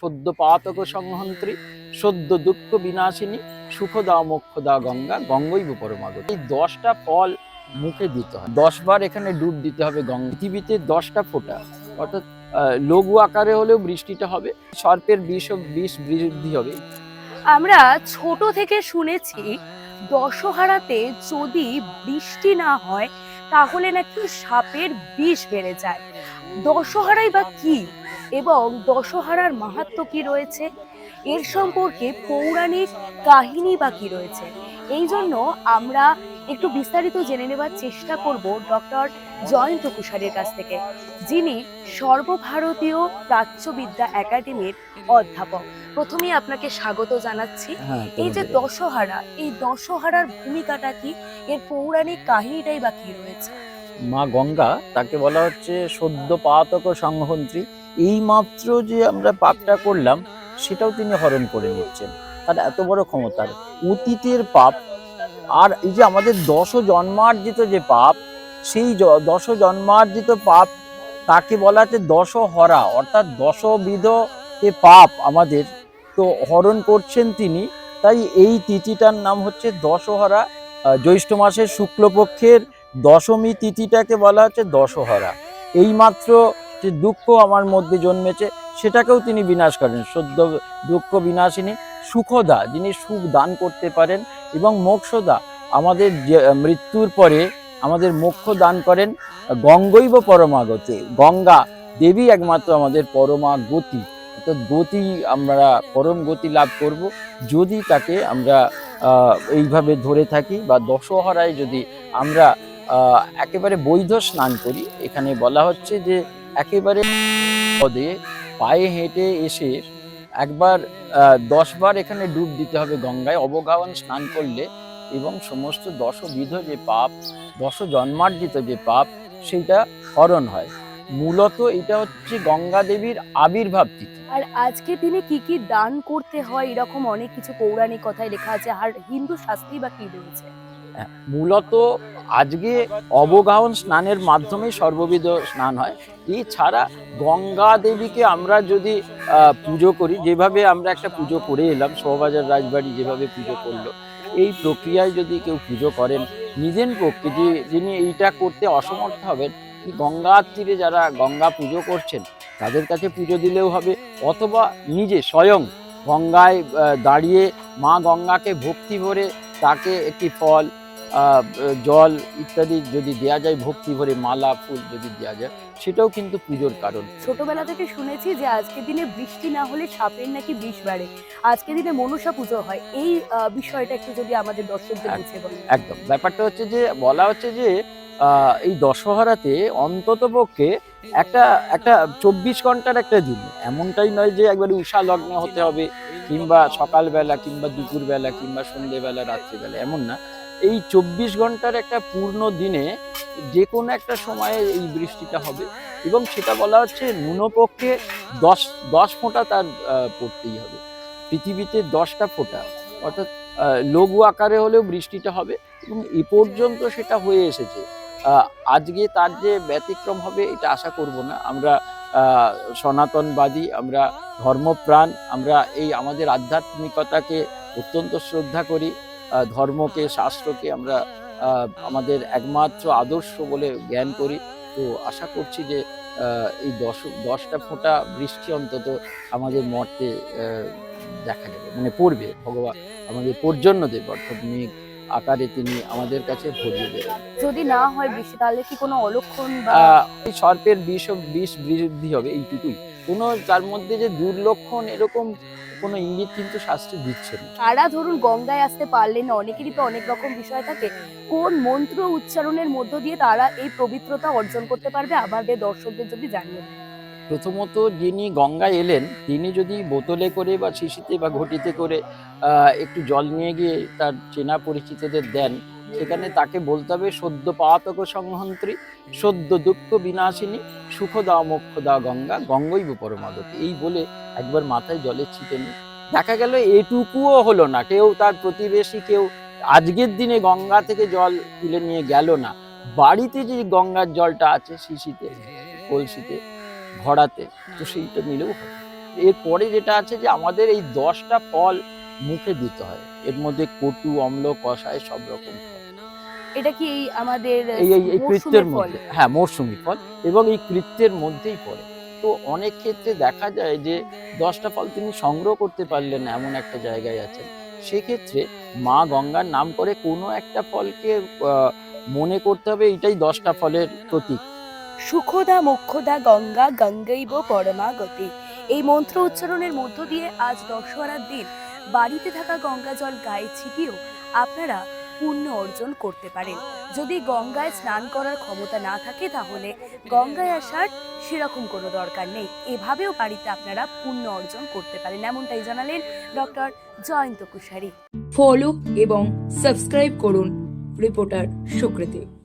সদ্য পাতক সংহন্ত্রী সদ্য দুঃখ বিনাশিনী, সুখদা মোক্ষদা গঙ্গা, গঙ্গৈব পরমাগত। এই দশটা ফল মুখে দিতে হয়। দশবার এখানে ডুব দিতে হবে গঙ্গা। পৃথিবীতে দশটা ফোঁটা। অর্থাৎ লঘু আকারে হলেও বৃষ্টিটা হবে, সর্পের বিষ বিষ বৃদ্ধি হবে। আমরা ছোট থেকে শুনেছি, দশহারাতে যদি বৃষ্টি না হয়, তাহলে নাকি সাপের বিষ বেড়ে যায়। দশহারাই বা কি? এবং দশহারার মাহাত্ম কি রয়েছে? এর সম্পর্কে পৌরাণিক কাহিনী বা কি রয়েছে? এই জন্য আমরা একটু বিস্তারিত জেনে নেবার চেষ্টা করব ডক্টর জয়ন্ত কুষারের কাছ থেকে যিনি সর্বভারতীয় প্রাচ্যবিদ্যা একাডেমির অধ্যাপক। প্রথমেই আপনাকে স্বাগত জানাচ্ছি। হ্যাঁ এই যে দশহারা এই দশহারার ভূমিকাটা কি? এর পৌরাণিক কাহিনীটাই বা কি রয়েছে? মা গঙ্গা তাকে বলা হচ্ছে সদ্য পাতক সংহন্ত্রী। এই মাত্র যে আমরা পাপটা করলাম, সেটাও তিনি হরণ করে নিচ্ছেন। তার এত বড় ক্ষমতার অতীতের পাপ, আর এই যে আমাদের দশ জন্মার্জিত যে পাপ, সেই দশ জন্মার্জিত পাপ, তাকে বলা হচ্ছে দশ হরা অর্থাৎ দশবিধ যে পাপ আমাদের। তো হরণ করছেন তিনি, তাই এই তিথিটার নাম হচ্ছে দশহরা। জ্যৈষ্ঠ মাসের শুক্লপক্ষের দশমী তিথিটাকে বলা হচ্ছে দশহরা। এইমাত্র যে দুঃখ আমার মধ্যে জন্মেছে, সেটাকেও তিনি বিনাশ করেন। সদ্য দুঃখ বিনাশিনী সুখদা, যিনি সুখ দান করতে পারেন এবং মোক্ষদা, আমাদের মৃত্যুর পরে আমাদের মোক্ষ দান করেন গঙ্গৈব পরমাগতে। গঙ্গা দেবী একমাত্র আমাদের পরমা গতি অর্থাৎ গতি আমরা, পরম গতি লাভ করব। যদি তাকে আমরা এইভাবে ধরে থাকি বা দশহরায় যদি আমরা একেবারে বৈধ স্নান করি, এখানে বলা হচ্ছে যে একেবারে পদে পায়ে হেঁটে এসে একবার দশবার এখানে ডুব দিতে হবে গঙ্গায়। অবগাহন স্নান করলে এবং সমস্ত দশবিধ যে পাপ দশ জন্মার্জিত যে পাপ সেইটা হরণ হয়। মূলত এটা হচ্ছে গঙ্গা দেবীর আবির্ভাব তিথি। আর আজকে দিনে কি কি দান করতে হয়? এরকম অনেক কিছু পৌরাণিক কথায় লেখা আছে। আর হিন্দু শাস্ত্রী বা কি রয়েছে? মূলত আজকে অবগাহন স্নানের মাধ্যমে সর্ববিধ স্নান হয়। এছাড়া গঙ্গা দেবীকে আমরা যদি পুজো করি, যেভাবে আমরা একটা পুজো করে এলাম, শোভাবাজার রাজবাড়ি যেভাবে পুজো করল, এই প্রক্রিয়ায় যদি কেউ পুজো করেন, নিজের পক্ষে যে, যিনি এইটা করতে অসমর্থ হবেন গঙ্গার তীরে যারা গঙ্গা পুজো করছেন, তাদের কাছে পুজো দিলেও হবে, অথবা নিজে স্বয়ং গঙ্গায় দাঁড়িয়ে মা গঙ্গাকে ভক্তি ভরে তাকে একটি ফল জল ইত্যাদি যদি দেয়া যায় ভক্তি ভরে মালা ফুল যদি দেওয়া যায় সেটাও কিন্তু পুজোর কারণ। ছোটবেলা থেকে শুনেছি যে আজকের দিনে বৃষ্টি না হলে সাপের নাকি বিষ বাড়ে। আজকের দিনে মনসা পুজো হয়। এই আহ, বিষয়টা একটু যদি আমাদের দর্শকদের বলেন। একদম। ব্যাপারটা হচ্ছে যে বলা হচ্ছে যে এই দশহরাতে অন্তত পক্ষে একটা একটা চব্বিশ ঘণ্টার একটা দিন। এমনটাই নয় যে একবারে উষা লগ্ন হতে হবে কিংবা সকালবেলা কিংবা দুপুরবেলা কিংবা সন্ধেবেলা রাত্রিবেলা এমন না। এই চব্বিশ ঘণ্টার একটা পূর্ণ দিনে যে কোনো একটা সময়ে এই বৃষ্টিটা হবে এবং সেটা বলা হচ্ছে ন্যূনপক্ষে দশ দশ ফোঁটা তার পড়তেই হবে। পৃথিবীতে দশটা ফোঁটা, অর্থাৎ লঘু আকারে হলেও বৃষ্টিটা হবে এবং এ পর্যন্ত সেটা হয়ে এসেছে। আজকে তার যে ব্যতিক্রম হবে এটা আশা করব না। আমরা সনাতনবাদী, আমরা ধর্মপ্রাণ, আমরা এই আমাদের আধ্যাত্মিকতাকে অত্যন্ত শ্রদ্ধা করি। ধর্মকে শাস্ত্রকে আমরা আমাদের একমাত্র আদর্শ বলে জ্ঞান করি। তো আশা করছি যে এই দশ দশটা ফোঁটা বৃষ্টি অন্তত আমাদের মর্তে দেখা যাবে মানে পড়বে। ভগবান আমাদের পর্জন্য দেব অর্থাৎ মেঘ আকারে তিনি আমাদের কাছে ভরিয়ে দেবেন। যদি না হয় বৃষ্টি তাহলে কি কোনো অলক্ষণ এই সর্পের বিষ বিষ বৃদ্ধি হবে এইটুকুই। কোনো তার মধ্যে যে দুর্লক্ষণ এরকম কোনো ইঙ্গিত কিন্তু শাস্ত্রে দিচ্ছে না। তারা ধরুন গঙ্গায় আসতে পারলেন না অনেকেরই তো অনেক রকম বিষয় থাকে। কোন মন্ত্র উচ্চারণের মধ্য দিয়ে তারা এই পবিত্রতা অর্জন করতে পারবে? আমাদের দর্শকদের যদি জানিয়ে প্রথমত যিনি গঙ্গায় এলেন তিনি যদি বোতলে করে বা শিশিতে বা ঘটিতে করে আহ, একটু জল নিয়ে গিয়ে তার চেনা পরিচিতদের দেন সেখানে তাকে বলতে হবে, সদ্য পাতক সংহন্ত্রী, সদ্য দুঃখ বিনাশিনী, সুখদা মোক্ষদা গঙ্গা, গঙ্গৈব পরমাগতি। এই বলে একবার মাথায় জলের ছিটে নিই দেখা গেল এটুকুও হলো না। কেউ তার প্রতিবেশী, কেউ আজকের দিনে গঙ্গা থেকে জল তুলে নিয়ে গেল না। বাড়িতে যে গঙ্গার জলটা আছে শিশিতে, কলসিতে, ঘোড়াতে, তো সেইটা নিলেও এরপরে যেটা আছে যে আমাদের এই দশটা ফল মুখে দিতে হয়। এর মধ্যে কটু, অম্ল কষায় সব রকম ফল। এটা কি এই আমাদের এই এই কৃত্যের মধ্যে। হ্যাঁ মরশুমি ফল। এবং এই কৃত্যের মধ্যেই পড়ে। তো অনেক ক্ষেত্রে দেখা যায় যে দশটা ফল তিনি সংগ্রহ করতে পারলেন এমন একটা জায়গায় আছেন। সেক্ষেত্রে মা গঙ্গার নাম করে কোনো একটা ফলকে মনে করতে হবে এটাই দশটা ফলের প্রতীক। সুখদা মুখ্যদা গঙ্গা গঙ্গৈব পরমা গতি। এই মন্ত্র উচ্চারণের মধ্য দিয়ে আজ দশহরার দিন বাড়িতে থাকা গঙ্গা জল গায়ে ছিটিয়েও আপনারা পুণ্য অর্জন করতে পারেন। যদি গঙ্গায় স্নান করার ক্ষমতা না থাকে তাহলে গঙ্গায় আসার সেরকম কোনো দরকার নেই। এভাবেও বাড়িতে আপনারা পুণ্য অর্জন করতে পারেন, এমনটাই জানালেন ডক্টর জয়ন্ত কুশারি। ফলো এবং সাবস্ক্রাইব করুন রিপোর্টার সুকৃতি।